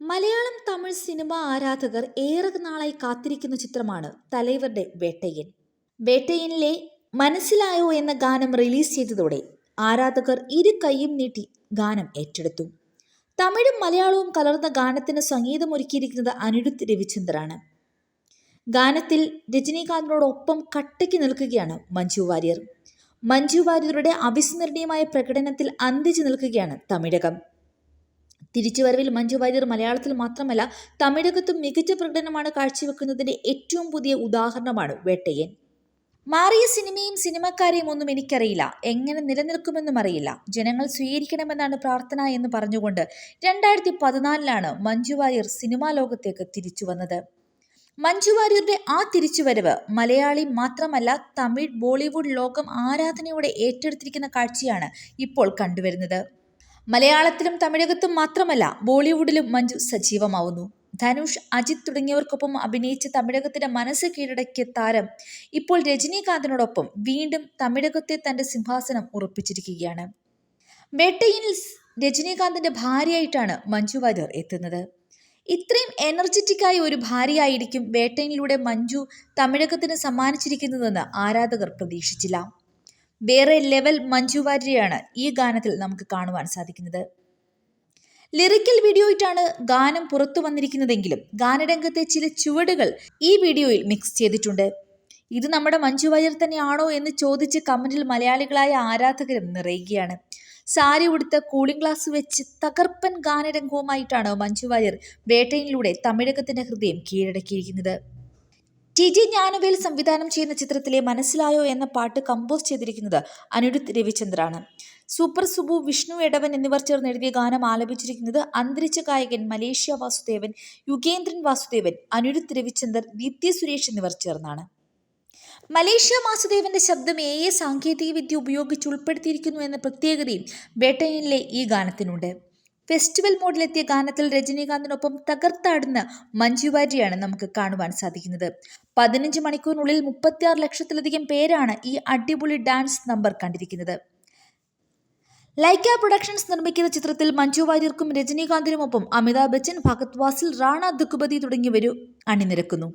Malayalam Tamil cinema ആരാധകർ ഏറെ നാളായി കാത്തിരിക്കുന്ന ചിത്രമാണ് തലൈവരുടെ വേട്ടയ്യൻ. വേട്ടയ്യനിലെ മനസ്സിലായോ എന്ന ഗാനം റിലീസ് ചെയ്തതോടെ ആരാധകർ ഇരു കൈയും നീട്ടി ഗാനം ഏറ്റെടുത്തു. തമിഴും മലയാളവും കലർന്ന ഗാനത്തിന് സംഗീതമൊരുക്കിയിരിക്കുന്നത് അനിരുദ്ധ് രവിചന്ദ്രാണ്. ഗാനത്തിൽ രജനീകാന്തിനോടൊപ്പം കട്ടയ്ക്ക് നിൽക്കുകയാണ് മഞ്ജു വാര്യർ. മഞ്ജു വാര്യരുടെ അവിസ്മരണീയമായ പ്രകടനത്തിൽ അന്തിച്ചു നിൽക്കുകയാണ് തമിഴകം. തിരിച്ചുവരവിൽ മഞ്ജു വാര്യർ മലയാളത്തിൽ മാത്രമല്ല തമിഴകത്തും മികച്ച പ്രകടനമാണ് കാഴ്ചവെക്കുന്നതിന്റെ ഏറ്റവും പുതിയ ഉദാഹരണമാണ് വേട്ടയൻ മാറിയ സിനിമയും സിനിമക്കാരെയും ഒന്നും എനിക്കറിയില്ല. എങ്ങനെ നിലനിൽക്കുമെന്നും അറിയില്ല. ജനങ്ങൾ സ്വീകരിക്കണമെന്നാണ് പ്രാർത്ഥന എന്ന് പറഞ്ഞുകൊണ്ട് രണ്ടായിരത്തി പതിനാലിലാണ് മഞ്ജു വാര്യർ സിനിമാ ലോകത്തേക്ക് തിരിച്ചു വന്നത്. മഞ്ജു വാര്യരുടെ ആ തിരിച്ചുവരവ് മലയാളി മാത്രമല്ല തമിഴ് ബോളിവുഡ് ലോകം ആരാധനയോടെ ഏറ്റെടുത്തിരിക്കുന്ന കാഴ്ചയാണ് ഇപ്പോൾ കണ്ടുവരുന്നത്. മലയാളത്തിലും തമിഴകത്തും മാത്രമല്ല ബോളിവുഡിലും മഞ്ജു സജീവമാവുന്നു. ധനുഷ് അജിത് തുടങ്ങിയവർക്കൊപ്പം അഭിനയിച്ച് തമിഴകത്തിന്റെ മനസ്സ് കീഴടക്കിയ താരം ഇപ്പോൾ രജനീകാന്തിനോടൊപ്പം വീണ്ടും തമിഴകത്തെ തന്റെ സിംഹാസനം ഉറപ്പിച്ചിരിക്കുകയാണ്. വേട്ടയിനിൽ രജനീകാന്തിന്റെ ഭാര്യയായിട്ടാണ് മഞ്ജു വാര്യർ എത്തുന്നത്. ഇത്രയും എനർജറ്റിക്കായ ഒരു ഭാര്യയായിരിക്കും വേട്ടയിലൂടെ മഞ്ജു തമിഴകത്തിന് സമ്മാനിച്ചിരിക്കുന്നതെന്ന് ആരാധകർ പ്രതീക്ഷിച്ചില്ല. വേറെ ലെവൽ മഞ്ജു വാര്യരെയാണ് ഈ ഗാനത്തിൽ നമുക്ക് കാണുവാൻ സാധിക്കുന്നത്. ലിറിക്കൽ വീഡിയോയിട്ടാണ് ഗാനം പുറത്തു വന്നിരിക്കുന്നതെങ്കിലും ഗാനരംഗത്തെ ചില ചുവടുകൾ ഈ വീഡിയോയിൽ മിക്സ് ചെയ്തിട്ടുണ്ട്. ഇത് നമ്മുടെ മഞ്ജു വാര്യർ തന്നെയാണോ എന്ന് ചോദിച്ച് കമന്റിൽ മലയാളികളായ ആരാധകരും നിറയുകയാണ്. സാരി ഉടുത്ത കൂളിംഗ് ഗ്ലാസ് വെച്ച് തകർപ്പൻ ഗാനരംഗവുമായിട്ടാണ് മഞ്ജു വാര്യർ വേട്ടയിലൂടെ തമിഴകത്തിന്റെ ഹൃദയം കീഴടക്കിയിരിക്കുന്നത്. ടി ജി ജ്ഞാനവേൽ സംവിധാനം ചെയ്യുന്ന ചിത്രത്തിലെ മനസ്സിലായോ എന്ന പാട്ട് കമ്പോസ് ചെയ്തിരിക്കുന്നത് അനിരുദ്ധ് രവിചന്ദ്രാണ്. സൂപ്പർ സുബു വിഷ്ണു എടവൻ എന്നിവർ ചേർന്ന് എഴുതിയ ഗാനം ആലപിച്ചിരിക്കുന്നത് അന്തരിച്ച ഗായകൻ മലേഷ്യ വാസുദേവൻ യുഗേന്ദ്രൻ വാസുദേവൻ അനിരുദ്ധ് രവിചന്ദർ ദീപ്തി സുരേഷ് എന്നിവർ ചേർന്നാണ്. മലേഷ്യ വാസുദേവന്റെ ശബ്ദം എ സാങ്കേതിക വിദ്യ ഉപയോഗിച്ച് ഉൾപ്പെടുത്തിയിരിക്കുന്നു എന്ന പ്രത്യേകതയും വേട്ടയിലെ ഈ ഗാനത്തിനുണ്ട്. ഫെസ്റ്റിവൽ മോഡിലെത്തിയ ഗാനത്തിൽ രജനീകാന്തിനൊപ്പം തകർത്താടുന്ന മഞ്ജു വാര്യയാണ് നമുക്ക് കാണുവാൻ സാധിക്കുന്നത്. പതിനഞ്ച് മണിക്കൂറിനുള്ളിൽ മുപ്പത്തിയാറ് ലക്ഷത്തിലധികം പേരാണ് ഈ അടിപൊളി ഡാൻസ് നമ്പർ കണ്ടിരിക്കുന്നത്. ലൈക്ക പ്രൊഡക്ഷൻസ് നിർമ്മിക്കുന്ന ചിത്രത്തിൽ മഞ്ജു വാര്യർക്കും രജനീകാന്തിനുമൊപ്പം അമിതാഭ് ബച്ചൻ ഭഗത് വാസിൽ റാണ ദുക്കുപതി തുടങ്ങിയവരും അണിനിരക്കുന്നു.